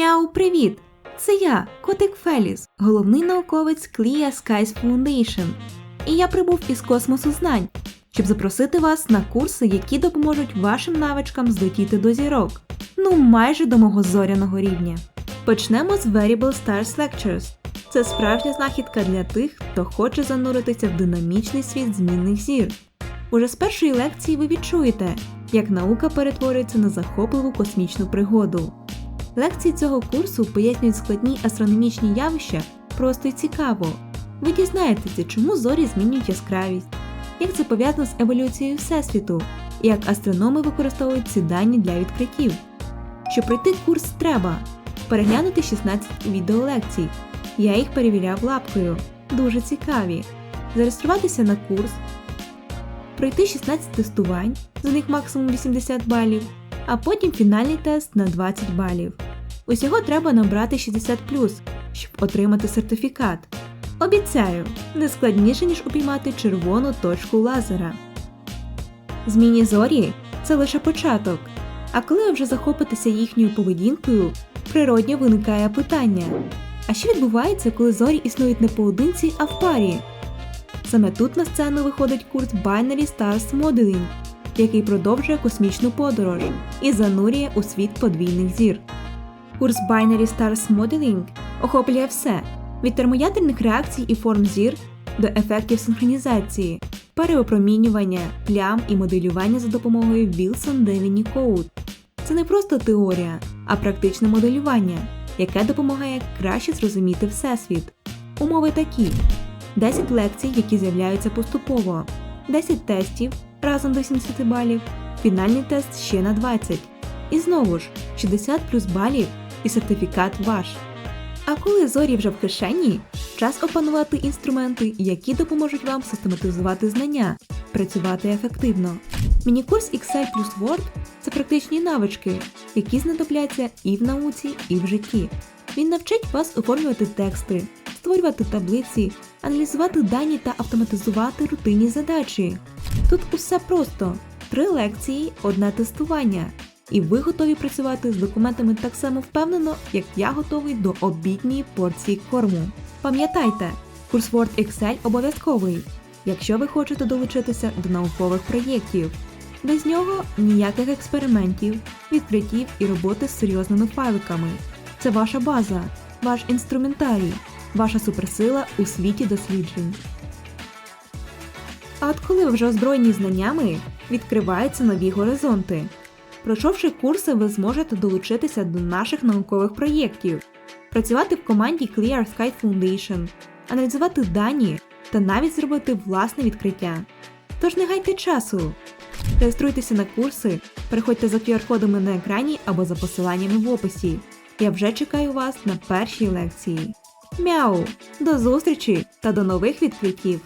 Мяу, привіт! Це я, Котик Феліс, головний науковець Clear Skies Foundation. І я прибув із космосу знань, щоб запросити вас на курси, які допоможуть вашим навичкам злетіти до зірок. Ну, майже до мого зоряного рівня. Почнемо з Variable Stars Lectures. Це справжня знахідка для тих, хто хоче зануритися в динамічний світ змінних зір. Уже з першої лекції ви відчуєте, як наука перетворюється на захопливу космічну пригоду. Лекції цього курсу пояснюють складні астрономічні явища просто й цікаво. Ви дізнаєтеся, чому зорі змінюють яскравість, як це пов'язано з еволюцією Всесвіту, і як астрономи використовують ці дані для відкриттів. Щоб пройти курс треба переглянути 16 відеолекцій. Я їх перевіряв лапкою. Дуже цікаві. Зареєструватися на курс, пройти 16 тестувань, за них максимум 80 балів, а потім фінальний тест на 20 балів. Усього треба набрати 60 щоб отримати сертифікат. Обіцяю, не складніше, ніж упіймати червону точку лазера. Змінні зорі це лише початок. А коли ви вже захопитеся їхньою поведінкою, природньо виникає питання: а що відбувається, коли зорі існують не поодинці, а в парі? Саме тут на сцену виходить курс Binary Stars Modeling, який продовжує космічну подорож і занурює у світ подвійних зір. Курс Binary Stars Modeling охоплює все від термоядерних реакцій і форм зір до ефектів синхронізації, переопромінювання, плям і моделювання за допомогою Wilson Devini Code. Це не просто теорія, а практичне моделювання, яке допомагає краще зрозуміти Всесвіт. Умови такі: 10 лекцій, які з'являються поступово, 10 тестів разом до 70 балів, фінальний тест ще на 20. І знову ж 60 плюс балів і сертифікат ваш. А коли зорі вже в кишені, час опанувати інструменти, які допоможуть вам систематизувати знання, працювати ефективно. Міні-курс Excel плюс Word це практичні навички, які знадобляться і в науці, і в житті. Він навчить вас оформлювати тексти, створювати таблиці, аналізувати дані та автоматизувати рутинні задачі. Тут усе просто: три лекції, одне тестування. І ви готові працювати з документами так само впевнено, як я готовий до обідньої порції корму. Пам'ятайте, курс Word Excel обов'язковий, якщо ви хочете долучитися до наукових проєктів. Без нього ніяких експериментів, відкриттів і роботи з серйозними файликами. Це ваша база, ваш інструментарій, ваша суперсила у світі досліджень. А от коли ви вже озброєні знаннями, відкриваються нові горизонти. Пройшовши курси, ви зможете долучитися до наших наукових проєктів, працювати в команді Clear Sky Foundation, аналізувати дані та навіть зробити власне відкриття. Тож не гайте часу! Реєструйтеся на курси, переходьте за QR-кодами на екрані або за посиланнями в описі. Я вже чекаю вас на першій лекції. Мяу! До зустрічі та до нових відкриттів!